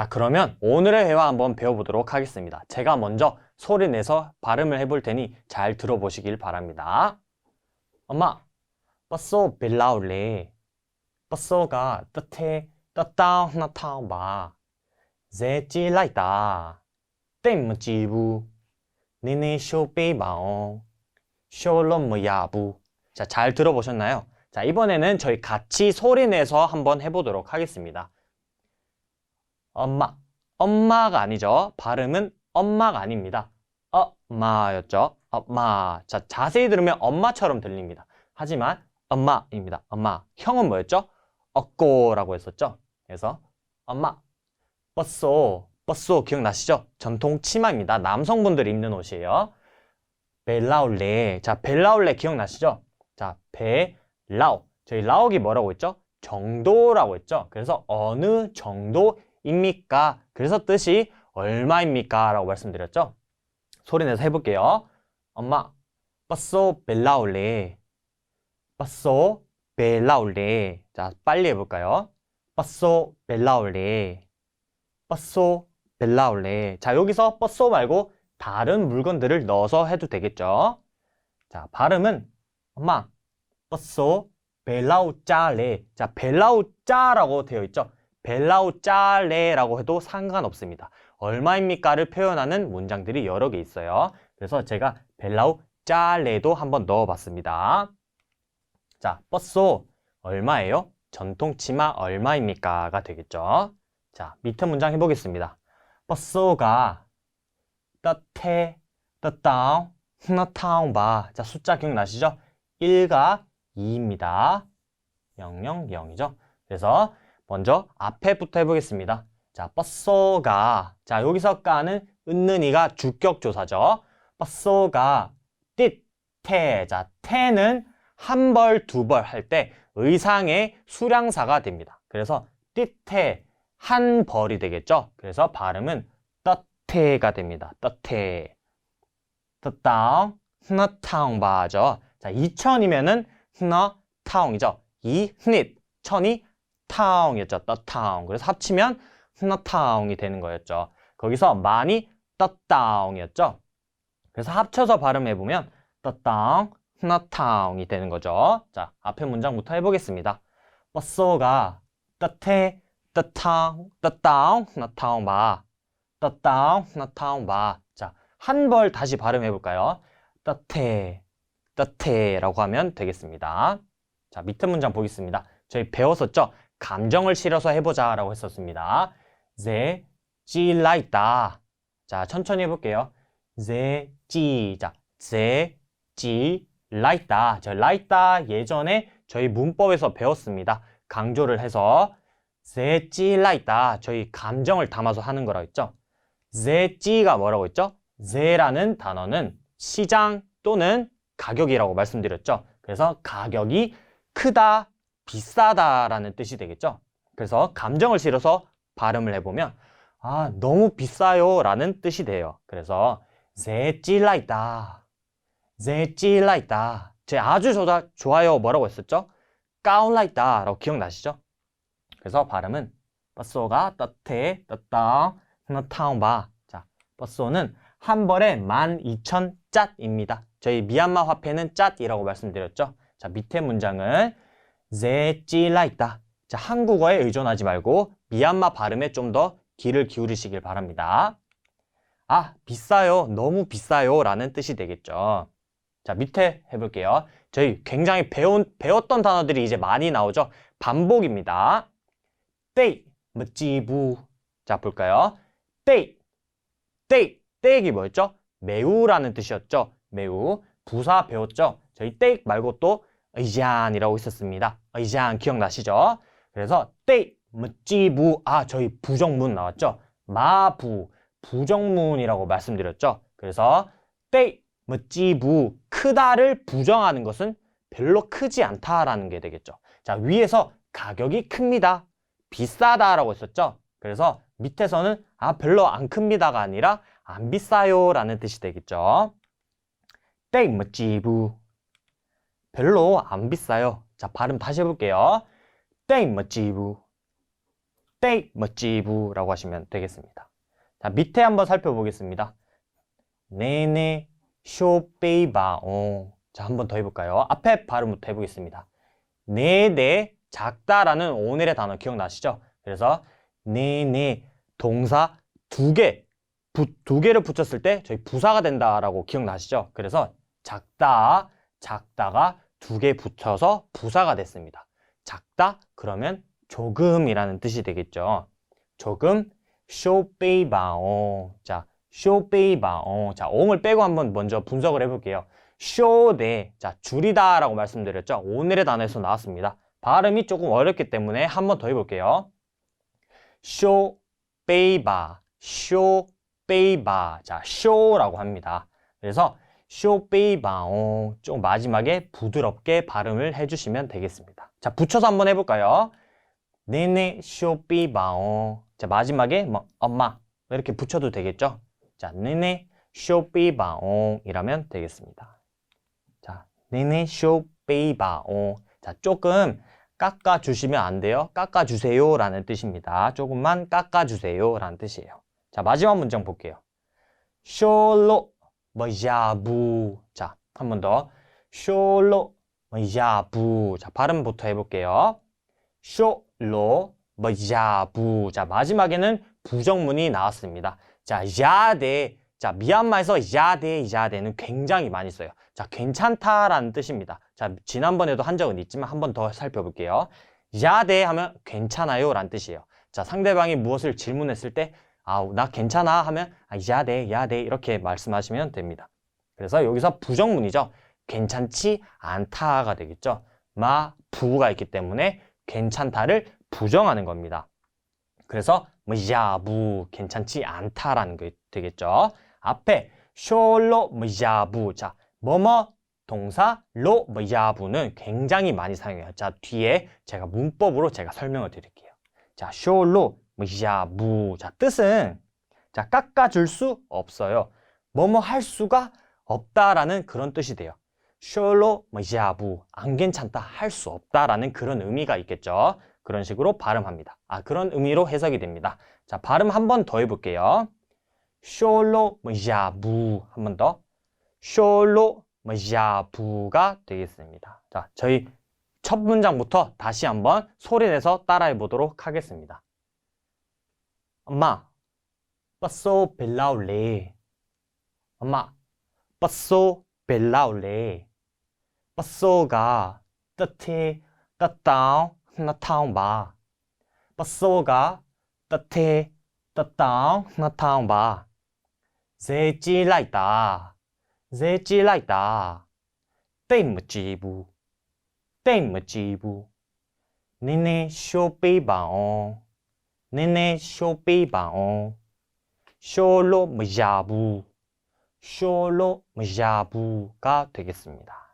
자, 그러면 오늘의 회화 한번 배워보도록 하겠습니다. 제가 먼저 소리 내서 발음을 해볼 테니 잘 들어보시길 바랍니다. 엄마, 버소 빌라올래. 버소가 뜻해, 뜻다 하나 타오 봐. 제지 라이다. 땜 지부. 니네 쇼 빼이바오. 쇼로 뭐야부. 자, 잘 들어보셨나요? 자, 이번에는 저희 같이 소리 내서 한번 해보도록 하겠습니다. 엄마. 엄마가 아니죠. 발음은 엄마가 아닙니다. 엄마였죠. 엄마. 자, 자세히 들으면 엄마처럼 들립니다. 하지만 엄마입니다. 엄마. 형은 뭐였죠? 어꼬라고 했었죠. 그래서 엄마. 버쏘. 버쏘 기억나시죠? 전통 치마입니다. 남성분들이 입는 옷이에요. 벨라올레. 자, 벨라올레 기억나시죠? 자, 벨라오. 저희 라옥이 뭐라고 했죠? 정도라고 했죠. 그래서 어느 정도 입니까? 그래서 뜻이 얼마입니까? 라고 말씀드렸죠. 소리 내서 해볼게요. 엄마, 버쏘 벨라올레. 버쏘 벨라올레. 자, 빨리 해볼까요? 버쏘 벨라올레. 버쏘 벨라올레. 자, 여기서 버쏘 말고 다른 물건들을 넣어서 해도 되겠죠? 자, 발음은 엄마, 버쏘 벨라우짜레. 자, 벨라우짜라고 되어 있죠? 벨라우짜레라고 해도 상관없습니다. 얼마입니까를 표현하는 문장들이 여러 개 있어요. 그래서 제가 벨라우짜레도 한번 넣어봤습니다. 자, 버쏘 얼마예요? 전통 치마 얼마입니까가 되겠죠? 자, 밑에 문장 해보겠습니다. 버쏘가 떠태, 떠다운, 너타운 바. 자, 숫자 기억나시죠? 1가 2입니다. 0, 0, 0이죠. 그래서 먼저 앞에부터 해보겠습니다. 자, 버쏘가. 자, 여기서 까는 은는이가 주격조사죠. 버쏘가 띠태. 자, 태는 한 벌, 두 벌 할 때 의상의 수량사가 됩니다. 그래서 띠태 한 벌이 되겠죠. 그래서 발음은 떠태가 됩니다. 떠태. 떠땅, 흐너탕 바죠. 자, 2000이면은 흐너타옹이죠. 이 흔잇, 천이 타옹이었죠. 떠타옹. 그래서 합치면 흐너타옹이 되는 거였죠. 거기서 많이 떠따옹이었죠. 그래서 합쳐서 발음해보면 떠땅, 흐너타옹이 되는 거죠. 자, 앞에 문장부터 해보겠습니다. 버쏘가 떠태, 떠탕, 떠땅, 흐너타옹 바. 떠땅, 흐너타옹 바. 자, 한 벌 다시 발음해볼까요? 떠태, 떠태라고 하면 되겠습니다. 자, 밑에 문장 보겠습니다. 저희 배웠었죠? 감정을 실어서 해보자 라고 했었습니다. 제, 찌, 라이다. 자, 천천히 해볼게요. 제, 찌, 자, 제, 찌, 라이다. 저 라이다 예전에 저희 문법에서 배웠습니다. 강조를 해서 제, 찌, 라이다. 저희 감정을 담아서 하는 거라고 했죠? 제, 찌가 뭐라고 했죠? 제라는 단어는 시장 또는 가격이라고 말씀드렸죠. 그래서 가격이 크다, 비싸다라는 뜻이 되겠죠. 그래서 감정을 실어서 발음을 해보면 아 너무 비싸요 라는 뜻이 돼요. 그래서 제찔라이다, 제찔라이다. 제 아주 좋아, 좋아요 뭐라고 했었죠? 까운라이다 라고 기억나시죠? 그래서 발음은 버쏘가 떠태, 떠땅, 너타운바. 자, 버쏘는 한 벌에 12,000짠입니다. 저희 미얀마 화폐는 짠이라고 말씀드렸죠. 자, 밑에 문장은 제찌라이다. 자, 한국어에 의존하지 말고 미얀마 발음에 좀 더 귀를 기울이시길 바랍니다. 아, 비싸요. 너무 비싸요. 라는 뜻이 되겠죠. 자, 밑에 해볼게요. 저희 굉장히 배운, 배웠던 단어들이 이제 많이 나오죠. 반복입니다. 떼이, 뭐찌부. 자, 볼까요? 떼이, 떼이, 떼익이 뭐였죠? 매우라는 뜻이었죠. 매우. 부사 배웠죠? 저희 떼익 말고 또 의잔이라고 있었습니다. 의잔 기억나시죠? 그래서 떼, 묻지부, 아 저희 부정문 나왔죠? 마부, 부정문이라고 말씀드렸죠? 그래서 떼, 묻지부, 크다를 부정하는 것은 별로 크지 않다라는 게 되겠죠. 자 위에서 가격이 큽니다. 비싸다라고 했었죠? 그래서 밑에서는 아 별로 안 큽니다가 아니라 안 비싸요 라는 뜻이 되겠죠. 떼, 묻지부, 별로 안 비싸요. 자, 발음 다시 해볼게요. 땡 멋지부. 떼 멋지부라고 하시면 되겠습니다. 자, 밑에 한번 살펴보겠습니다. 네네 쇼베이바옹. 자, 한번 더 해볼까요? 앞에 발음부터 해보겠습니다. 네네 작다라는 오늘의 단어 기억나시죠? 그래서 네네 동사 두 개, 부, 두 개를 붙였을 때 저희 부사가 된다라고 기억나시죠? 그래서 작다, 작다가 두 개 붙여서 부사가 됐습니다. 작다 그러면 조금이라는 뜻이 되겠죠. 조금 쇼베이바옹. 자, 쇼베이바옹. 자, 옹을 빼고 한번 먼저 분석을 해볼게요. 쇼네. 자, 줄이다 라고 말씀드렸죠. 오늘의 단어에서 나왔습니다. 발음이 조금 어렵기 때문에 한번 더 해볼게요. 쇼베이바. 쇼베이바. 자, 쇼라고 합니다. 그래서 쇼베이바옹. 좀 마지막에 부드럽게 발음을 해주시면 되겠습니다. 자, 붙여서 한번 해볼까요? 네네 쇼비바옹. 자, 마지막에 뭐 엄마 이렇게 붙여도 되겠죠? 자, 네네 쇼비바옹 이라면 되겠습니다. 자, 네네 쇼비바옹. 자, 조금 깎아 주시면 안 돼요. 깎아 주세요 라는 뜻입니다. 조금만 깎아 주세요 라는 뜻이에요. 자, 마지막 문장 볼게요. 쇼로 뭐야부. 자, 한 번 더. 쇼로 뭐야부. 자, 발음부터 해볼게요. 쇼로 뭐야부. 자, 마지막에는 부정문이 나왔습니다. 자, 야데. 자, 미얀마에서 야데, 야데는 굉장히 많이 써요. 자, 괜찮다라는 뜻입니다. 자, 지난번에도 한 적은 있지만 한 번 더 살펴볼게요. 야데 하면 괜찮아요 라는 뜻이에요. 자, 상대방이 무엇을 질문했을 때 아, 나 괜찮아 하면 아, 야데, 야데 이렇게 말씀하시면 됩니다. 그래서 여기서 부정문이죠. 괜찮지 않다가 되겠죠. 마, 부가 있기 때문에 괜찮다를 부정하는 겁니다. 그래서 뭐 야부 괜찮지 않다라는 게 되겠죠. 앞에 쇼로 뭐 야부 자 뭐뭐 동사 로 뭐 야부는 굉장히 많이 사용해요. 자 뒤에 제가 문법으로 제가 설명을 드릴게요. 자 쇼로 뭐 야부 자 뜻은 자 깎아줄 수 없어요. 뭐뭐 할 수가 없다라는 그런 뜻이 돼요. 쇼로 뭐 야부 안 괜찮다 할 수 없다라는 그런 의미가 있겠죠. 그런 식으로 발음합니다. 아 그런 의미로 해석이 됩니다. 자 발음 한 번 더 해볼게요. 쇼로 뭐 야부 한번 더. 쇼로 뭐 야부가 되겠습니다. 자 저희 첫 문장부터 다시 한번 소리 내서 따라해 보도록 하겠습니다. အမပစိုးဘယ်လောက်လဲအမပစိုးဘယ်လောက်လဲပစိုးကတထေတထောင်နှစ်ထောင်ပါပစိုးကတထေတထောင်နှစ်ထောင်ပါဈေးကြီးလိုက်တာဈေးကြီးလိုက်တာတိတ်မကြည်ဘူးတိတ်မကြည်ဘူးနင်းနေရှိုးပေးပါအောင် 바옹. 니네 쇼베이바옹. 쇼로 무야부. 쇼로 무야부가 되겠습니다.